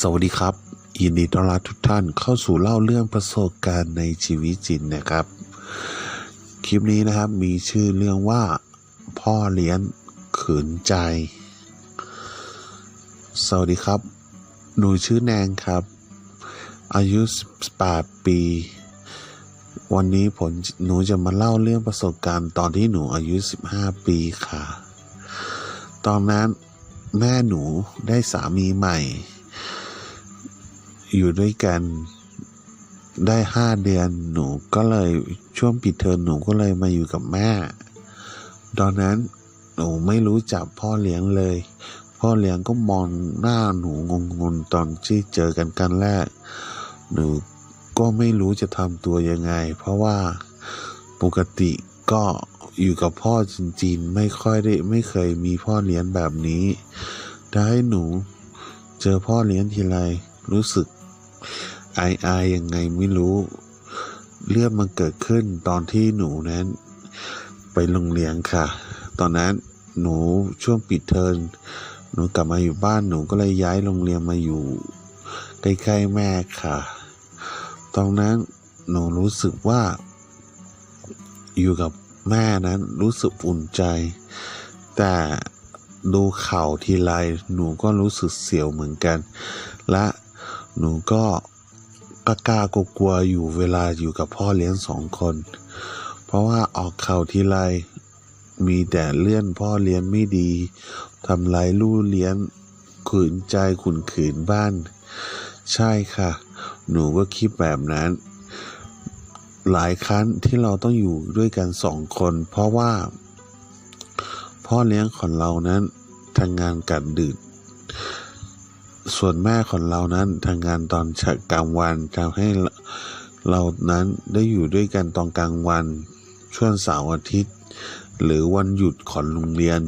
สวัสดีครับยินดีต้อนรับทุกท่านเข้าสู่เล่าเรื่องประสบการณ์ในชีวิตจริงนะครับ คลิปนี้นะครับมีชื่อเรื่องว่า พ่อเลี้ยงขืนใจ สวัสดีครับ หนูชื่อแนงครับ อายุ 18 ปี วันนี้ผมหนูจะมาเล่าเรื่องประสบการณ์ตอนที่หนูอายุ 15 ปีค่ะ ตอนนั้นแม่หนูได้สามีใหม่ อยู่ด้วยกันได้ห้าเดือนหนูก็เลยช่วงปิดเทอมหนูก็เลยมาอยู่กับแม่ ตอนนั้นหนูไม่รู้จักพ่อเลี้ยงเลย พ่อเลี้ยงก็มองหน้าหนูงงๆตอนที่เจอกันกันแรก หนูก็ไม่รู้จะทำตัวยังไง เพราะว่าปกติก็อยู่กับพ่อจริงๆไม่ค่อยได้ไม่เคยมีพ่อเลี้ยงแบบนี้ถ้าให้หนู เจอพ่อเลี้ยงทีไรรู้สึก อายอายยังไงไม่รู้ เรื่องมันเกิดขึ้นตอนที่หนูนั้น ไปโรงเรียนค่ะ ตอนนั้นหนูช่วงปิดเทอมหนูกลับมาอยู่บ้านหนูก็เลยย้ายโรงเรียนมาอยู่ใกล้ๆแม่ค่ะ ตอนนั้นหนูรู้สึกว่า อยู่กับแม่นั้นรู้สึกอุ่นใจ แต่ดูเข่าทีไรหนูก็รู้สึกเสียวเหมือนกัน และ หนูก็กล้ากกลัวอยู่เวลาอยู่กับพ่อเลี้ยงสองคน เพราะว่าออกข่าวทีไรมีแต่เลื่อนพ่อเลี้ยงไม่ดีทำลายลู่เลี้ยงขืนใจขุนขืนบ้าน ใช่ค่ะ หนูก็คิดแบบนั้น หลายครั้งที่เราต้องอยู่ด้วยกันสองคน เพราะว่า พ่อเลี้ยงของเรานั้นทำงานกัดดึก ส่วนแม่ของเรานั้นทำงานตอนชกลางวันทำให้เรานั้นได้อยู่ด้วยกันตอนกลางวัน ช่วงเสาร์อาทิตย์ หรือวันหยุดของโรงเรียน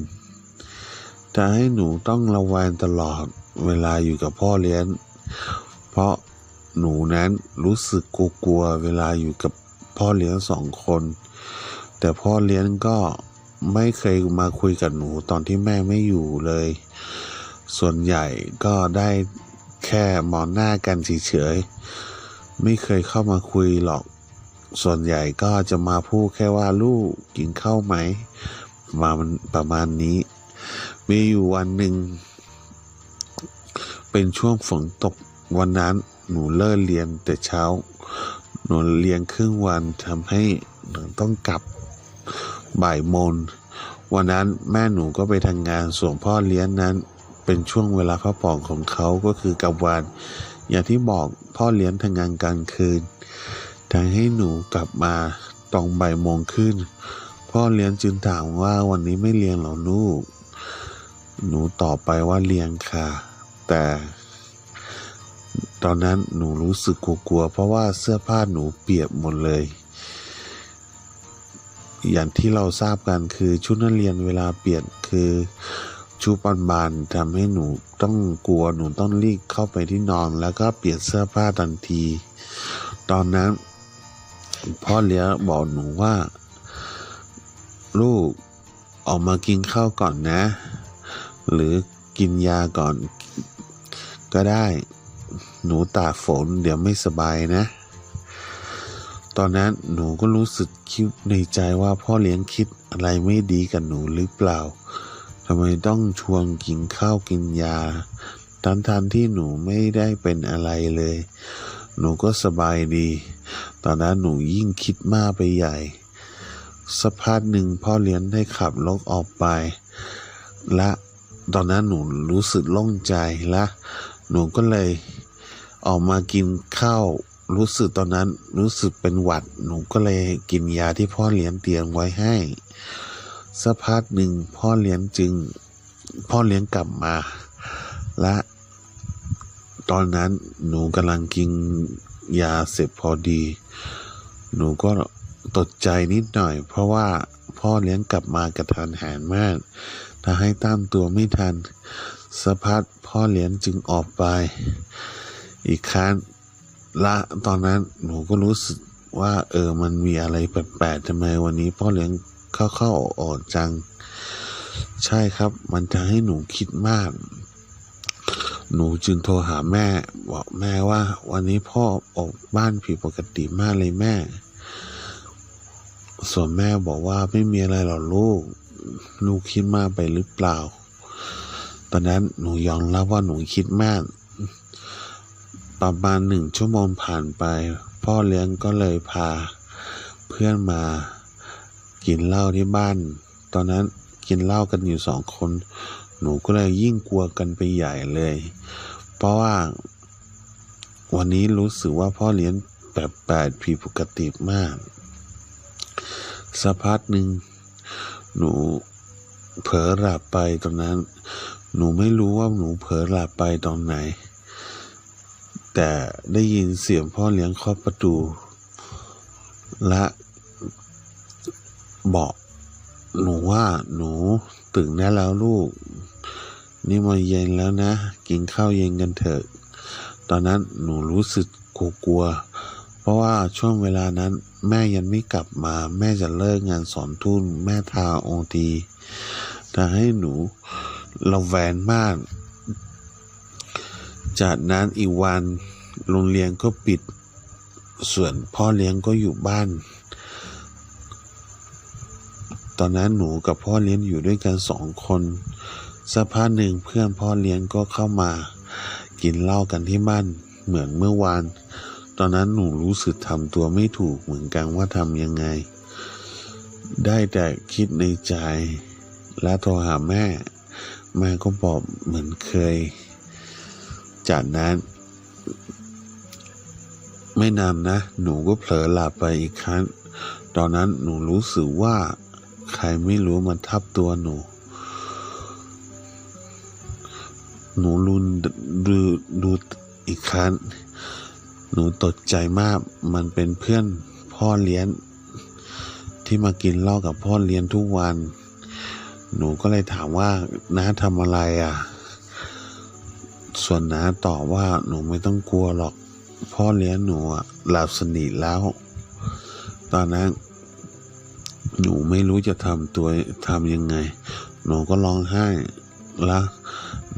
จะให้หนูต้องระแวงตลอดเวลาอยู่กับพ่อเลี้ยง เพราะหนูนั้นรู้สึกกลัวๆเวลาอยู่กับพ่อเลี้ยงสองคน แต่พ่อเลี้ยงก็ไม่เคยมาคุยกับหนูตอนที่แม่ไม่อยู่เลย ส่วนใหญ่ก็ได้แค่มองหน้ากันเฉยๆไม่เคยเข้ามาคุยหรอก ส่วนใหญ่ก็จะมาพูดแค่ว่าลูกกินข้าวไหมมามันประมาณนี้ มีอยู่วันหนึ่ง เป็นช่วงฝนตกวันนั้นหนูเลิกเรียนแต่เช้า หนูเรียนครึ่งวันทำให้หนูต้องกลับบ่ายโมงวันนั้นแม่หนูก็ไปทำงานส่วนพ่อเลี้ยงนั้น เป็นช่วงเวลาพักผ่อนของเขาก็คือกลางวัน อย่างที่บอกพ่อเลี้ยงทำงานกลางคืนทำให้หนูกลับมาตรงบ่ายโมงขึ้น พ่อเลี้ยงจึงถามว่าวันนี้ไม่เรียนเหรอลูก หนูตอบไปว่าเรียนค่ะ แต่ตอนนั้นหนูรู้สึกกลัวๆเพราะว่าเสื้อผ้าหนูเปียกหมดเลย อย่างที่เราทราบกันคือชุดนักเรียนเวลาเปลี่ยนคือ ชุดบานๆทำให้หนูต้องกลัวหนูต้องรีบเข้าไปที่นอนแล้วก็เปลี่ยนเสื้อผ้าทันที ตอนนั้น พ่อเลี้ยงบอกหนูว่า ลูกออกมากินข้าวก่อนนะ หรือกินยาก่อนก็ได้ หนูตากฝนเดี๋ยวไม่สบายนะ ตอนนั้นหนูก็รู้สึกคิดในใจว่าพ่อเลี้ยงคิดอะไรไม่ดีกับหนูหรือเปล่า ทำไมต้องชวนกินข้าวกินยาทั้งทันที่หนูไม่ได้เป็นอะไรเลย หนูก็สบายดี ตอนนั้นหนูยิ่งคิดมากไปใหญ่ สักพักหนึ่งพ่อเลี้ยงได้ขับรถออกไป และตอนนั้นหนูรู้สึกโล่งใจและ หนูก็เลยออกมากินข้าวรู้สึกตอนนั้นรู้สึกเป็นหวัด หนูก็เลยกินยาที่พ่อเลี้ยงเตรียมไว้ให้ สักพักหนึ่งพ่อเลี้ยงจึง พ่อเลี้ยงกลับมา และตอนนั้นหนูกำลังกินยาเสร็จพอดี หนูก็ตกใจนิดหน่อย เพราะว่าพ่อเลี้ยงกลับมากระทันหันมากถ้าให้ตั้งตัวไม่ทันสะพัดพ่อเลี้ยงจึงออกไป อีกครั้งละตอนนั้นหนูก็รู้สึกว่า เออมันมีอะไรแปลกๆทำไมวันนี้พ่อเลี้ยง เข้าเข้าออกออกจัง ใช่ครับ มันจะให้หนูคิดมาก หนูจึงโทรหาแม่ บอกแม่ว่า วันนี้พ่อออกบ้านผิดปกติมากเลยแม่ ส่วนแม่บอกว่าไม่มีอะไรหรอกลูก ลูกคิดมากไปหรือเปล่า ตอนนั้นหนูยอมรับว่าหนูคิดมาก ประมาณหนึ่งชั่วโมงผ่านไป พ่อเลี้ยงก็เลยพา เพื่อนมา กินเหล้าที่บ้าน ตอนนั้นกินเหล้ากันอยู่สองคน หนูก็เลยยิ่งกลัวกันไปใหญ่เลย เพราะว่า วันนี้รู้สึกว่าพ่อเลี้ยงแปลกๆผิดปกติมากสักพักหนึ่งหนูเผลอหลับไปตอนนั้น หนูไม่รู้ว่าหนูเผลอหลับไปตอนไหน แต่ได้ยินเสียงพ่อเลี้ยงเคาะประตู และ บอกหนูว่าหนูตื่นได้แล้วลูก นี่มาเย็นแล้วนะ กินข้าวเย็นกันเถอะ ตอนนั้นหนูรู้สึกกลัวๆเพราะว่าช่วงเวลานั้น แม่ยังไม่กลับมา แม่จะเลิกงานสอนทุนแม่ทาโอทีแต่ให้หนูเระแวงมาก จากนั้นอีกวันโรงเรียนก็ปิด ส่วนพ่อเลี้ยงก็อยู่บ้าน ตอนนั้นหนูกับพ่อเลี้ยงอยู่ด้วยกันสองคนสักพักหนึ่งเพื่อนพ่อเลี้ยงก็เข้ามา กินเหล้ากันที่บ้านเหมือนเมื่อวาน ตอนนั้นหนูรู้สึกทำตัวไม่ถูกเหมือนกันว่าทำยังไง ได้แต่คิดในใจ และโทรหาแม่ แม่ก็บอกเหมือนเคย จากนั้นไม่นานนะ หนูก็เผลอหลับไปอีกครั้ง ตอนนั้นหนูรู้สึกว่า ใครไม่รู้มันทับตัวหนู หนูรุนดูดูอีกครั้ง หนูตกใจมาก มันเป็นเพื่อนพ่อเลี้ยง ที่มากินเหล้ากับพ่อเลี้ยงทุกวัน หนูก็เลยถามว่าน้าทำอะไรอะ ส่วนน้าตอบว่าหนูไม่ต้องกลัวหรอก พ่อเลี้ยงหนูหลับสนิทแล้ว ตอนนั้น หนูไม่รู้จะทำตัวทำยังไง หนูก็ร้องไห้แล้ว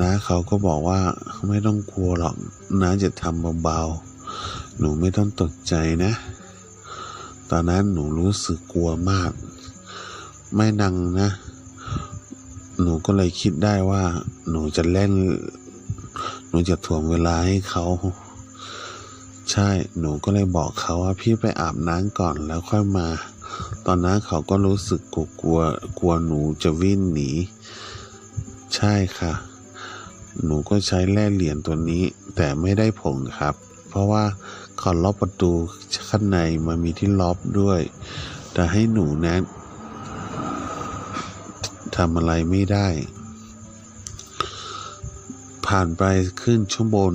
น้าเขาก็บอกว่าไม่ต้องกลัวหรอกน้าจะทำเบาๆ หนูไม่ต้องตกใจนะ ตอนนั้นหนูรู้สึกกลัวมาก ไม่นังนะ หนูก็เลยคิดได้ว่า หนูจะเล่น หนูจะถ่วงเวลาให้เขา ใช่ หนูก็เลยบอกเขาว่าพี่ไปอาบน้ำก่อนแล้วค่อยมา ตอนนั้นเขาก็รู้สึกกลัวกลัวกลัวหนูจะวิ่งหนี ใช่ค่ะ หนูก็ใช้แล่เหรียญตัวนี้ แต่ไม่ได้ผลครับ เพราะว่าเขาล็อกประตูข้างในมันมีที่ล็อกด้วย แต่ให้หนูนั้นทำอะไรไม่ได้ ผ่านไปขึ้นชั่วโมง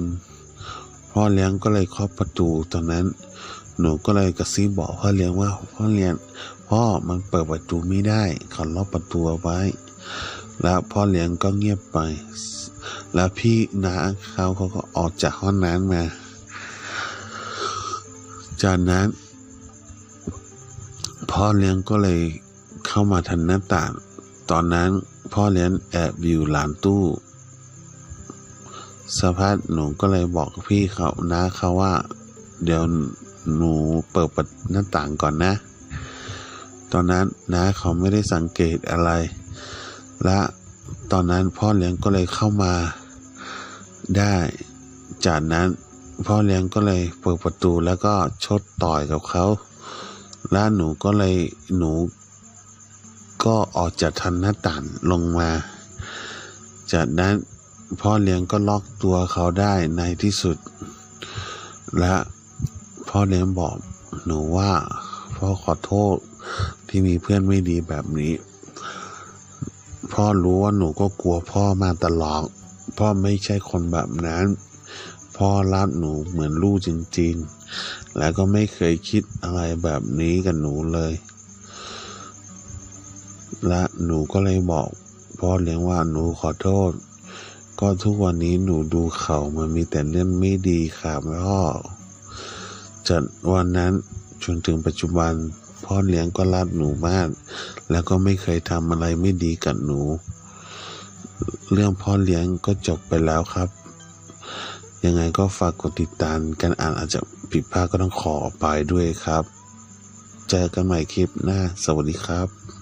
พ่อเลี้ยงก็เลยเคาะประตูตอนนั้น หนูก็เลยกระซิบบอกพ่อเลี้ยงว่าพ่อเลี้ยงพ่อมันเปิดประตูไม่ได้เขาล็อกประตูไว้ แล้วพ่อเลี้ยงก็เงียบไป แล้วพี่น้าเขาเขาก็ออกจากห้องน้ำมา จากนั้น พ่อเลี้ยงก็เลยเข้ามาทันหน้าต่าง ตอนนั้นพ่อเลี้ยงแอบอยู่หลังตู้สภาพหนูก็เลยบอกพี่เขานะเขาว่า เดี๋ยว หนูเปิดประตูหน้าต่างก่อนนะ ตอนนั้นนะเขาไม่ได้สังเกตอะไร และตอนนั้นพ่อเลี้ยงก็เลยเข้ามาได้ จากนั้นพ่อเลี้ยงก็เลยเปิดประตูแล้วก็ชดต่อยกับเขาและหนูก็เลยหนูก็ออกจากทันหน้าต่างลงมา จากนั้นพ่อเลี้ยงก็ล็อกตัวเขาได้ในที่สุด และ พ่อเลี้ยงบอกหนูว่าพ่อขอโทษที่มีเพื่อนไม่ดีแบบนี้ พ่อรู้ว่าหนูก็กลัวพ่อมาตลอดพ่อไม่ใช่คนแบบนั้น พ่อรักหนูเหมือนลูกจริง ๆ และก็ไม่เคยคิดอะไรแบบนี้กับหนูเลย และหนูก็เลยบอก พ่อเลี้ยงว่าหนูขอโทษ ก็ทุกวันนี้หนูดูเขามันมีแต่เรื่องไม่ดีค่ะพ่อ จากวันนั้นจนถึงปัจจุบัน พ่อเลี้ยงก็รักหนูมาก แล้วก็ไม่เคยทำอะไรไม่ดีกับหนู เรื่องพ่อเลี้ยงก็จบไปแล้วครับ ยังไงก็ฝากกดติดตามกันอ่านอาจจะผิดพลาดก็ต้องขออภัยด้วยครับ เจอกันใหม่คลิปหน้า สวัสดีครับ